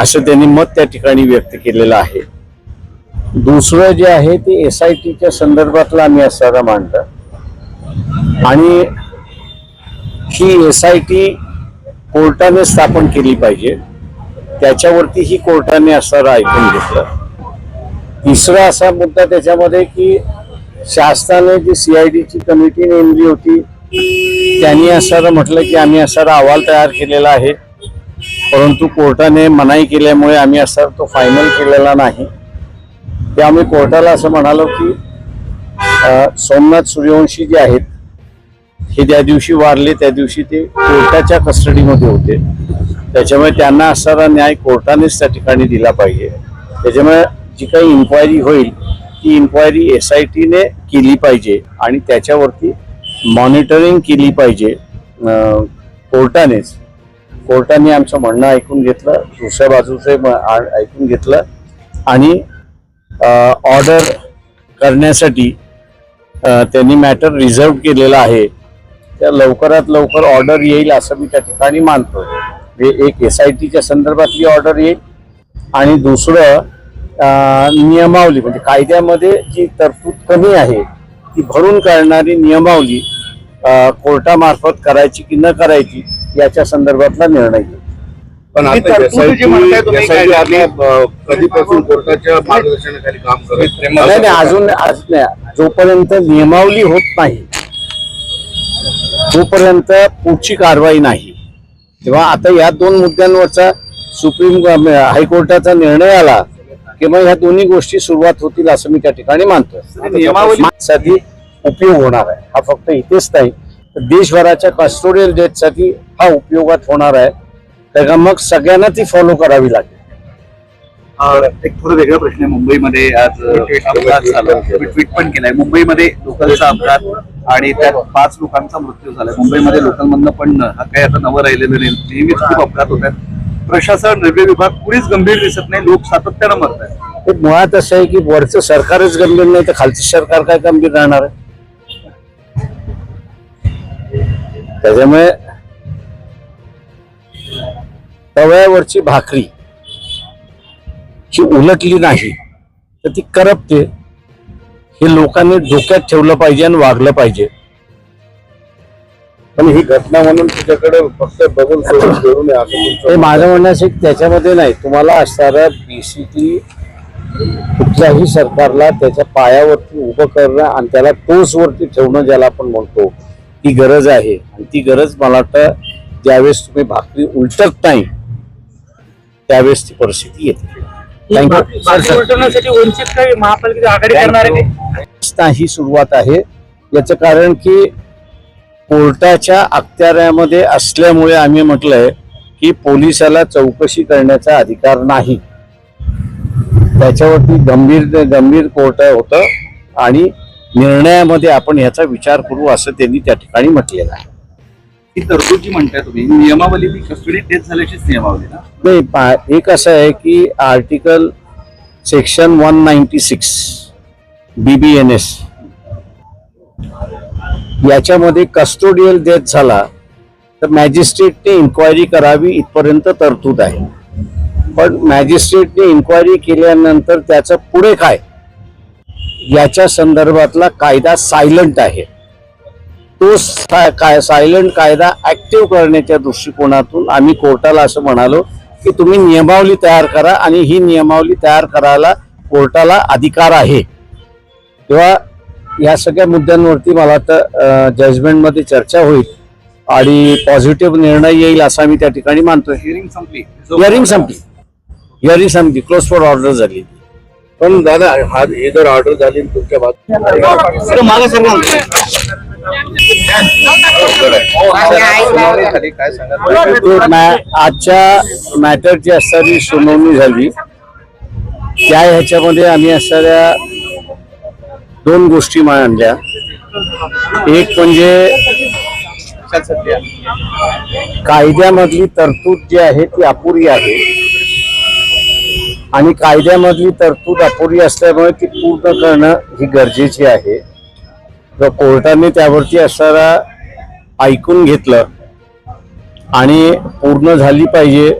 असं त्यांनी मत त्या ठिकाणी व्यक्त केलेलं आहे. दुसरं जे आहे ते एस आय टीच्या संदर्भातलं आम्ही असायला मांडलं. आणि ही एस आय टी कोर्टाने स्थापन केली पाहिजे. त्याच्यावरती ही कोर्टाने असणारं ऐकून घेतलं. तिसरा असा मुद्दा त्याच्यामध्ये की शासनाने जी सीआयडीची कमिटी नेमली होती त्यांनी असणारं म्हटलं की आम्ही असणारा अहवाल तयार केलेला आहे. परंतु कोर्टाने मनाई केल्यामुळे आम्ही असा तो फायनल केलेला नाही. ते आम्ही कोर्टाला असं म्हणालो की सोमनाथ सूर्यवंशी जे आहेत हे ज्या दिवशी वारले त्या दिवशी ते कोर्टाच्या कस्टडीमध्ये होते. त्याच्यामुळे त्यांना असणारा न्याय कोर्टानेच त्या ठिकाणी दिला पाहिजे. त्याच्यामुळे जी काही इन्क्वायरी होईल ती इन्क्वायरी एस आय टीने केली पाहिजे आणि त्याच्यावरती मॉनिटरिंग केली पाहिजे कोर्टानेच. कोर्टाने आमचं म्हणणं ऐकून घेतलं दुसऱ्या बाजूचं म- ऐकून घेतलं आणि ऑर्डर करण्यासाठी त्यांनी मॅटर रिझर्व केलेला आहे. त्या लवकरात लवकर ऑर्डर येईल असं मी त्या ठिकाणी मानतो. म्हणजे एक एस आय टीच्या संदर्भातली ऑर्डर येईल आणि दुसरं नियमावली म्हणजे कायद्यामध्ये जी तरतूद कमी आहे ती भरून काढणारी नियमावली कोर्टामार्फत करायची की न करायची याच्या संदर्भातला निर्णय घेईल पण आता SIT अ, कधीपासून कोर्टाच्या मार्गदर्शनाखाली काम करत नाही नाही अजून आज नाही. जोपर्यंत नियमावली होत नाही तोपर्यंत पुढची कारवाई नाही. तेव्हा आता या दोन मुद्द्यांवरचा सुप्रीम हायकोर्टाचा निर्णय आला की मग ह्या दोन्ही गोष्टी सुरुवात होतील असं मी त्या ठिकाणी मानतो नियमावली- उपयोग होणार आहे. हा फक्त इथेच नाही तर देशभराच्या कस्टोडियल डेटसाठी हा उपयोगात होणार आहे. तर मग सगळ्यांना ती फॉलो करावी लागेल. एक थोडा वेगळा प्रश्न आहे. मुंबईमध्ये आज अपघात झाला. ट्विट पण केलाय. मुंबईमध्ये लोकलचा अपघात आणि त्यात पाच लोकांचा मृत्यू झालाय. मुंबईमध्ये लोकलमधनं पण हा काही आता नवं राहिलेलं नाही. नेहमीच खूप अपघात होत आहेत प्रशासन रेल्वे विभाग कुणीच गंभीर दिसत नाही. लोक सातत्यानं मरत आहेत मुळात असं आहे की वरचं सरकारच गंभीर नाही तर खालचं सरकार काय गंभीर राहणार आहे? त्याच्यामुळे तव्यावरची भाकरी ही उलटली नाही तर ती करपते. हे लोकांनी डोक्यात ठेवलं पाहिजे आणि वागलं पाहिजे. पण ही घटना म्हणून तुझ्याकडे फक्त बघून हे माझं म्हणणं असं आहे की त्याच्यामध्ये नाही तुम्हाला असणारा बेसिकली कुठल्याही सरकारला त्याच्या पायावरती उभं करणं आणि त्याला टोचवरती ठेवणं ज्याला आपण म्हणतो. ती गरज आहे. आणि ती गरज मला वाटतं ज्यावेळेस तुम्ही भाकरी उलटत नाही त्यावेळेस ती परिस्थिती येते? ही सुरुवात आहे. याचं कारण की कोर्टाच्या अखत्याऱ्यामध्ये असल्यामुळे आम्ही म्हटलंय की पोलिसाला चौकशी करण्याचा अधिकार नाही. त्याच्यावरती गंभीर गंभीर कोर्ट होतं आणि निर्णयामध्ये आपण ह्याचा विचार करू असं त्यांनी त्या ठिकाणी म्हटलेलं आहे. तरतूद जी म्हणताय तुम्ही. नियमावली ती कस्टडी झाल्याचीच नियमावली ना? नाही एक असं आहे की article section one ninety six BBN S याच्यामध्ये कस्टोडियल डेथ झाला तर मॅजिस्ट्रेटने इन्क्वायरी करावी इथपर्यंत तरतूद आहे. पण मॅजिस्ट्रेटने इन्क्वायरी केल्यानंतर त्याचं पुढे काय? याच्या संदर्भातला कायदा सायलंट आहे. तो काय सायलंट कायदा ऍक्टिव्ह करण्याच्या दृष्टिकोनातून आम्ही कोर्टाला असं म्हणालो की तुम्ही नियमावली तयार करा आणि ही नियमावली तयार करायला कोर्टाला अधिकार आहे. तेव्हा या सगळ्या मुद्द्यांवरती मला वाटतं जजमेंटमध्ये चर्चा होईल आणि पॉझिटिव्ह निर्णय येईल असं आम्ही त्या ठिकाणी मानतोय. हिअरिंग संपली. हिअरिंग संपली. हिअरिंग संपली. क्लोज फॉर ऑर्डर झाली. पण दादा हा हे जर ऑर्डर झाली तुमच्या बाजूने काय सांगा. ते मॅ- आजच्या मॅटरची असणारी सुनावणी झाली. त्या ह्याच्यामध्ये आम्ही असणाऱ्या दोन गोष्टी मांडल्या एक म्हणजे कायद्यामधली तरतूद जी आहे ती अपुरी आहे. आणि कायद्यामधली तरतूद अपुरी असल्यामुळे ती पूर्ण करणं ही गरजेची आहे. तर कोर्टाने त्यावरती असणारा ऐकून घेतलं आणि पूर्ण झाली पाहिजे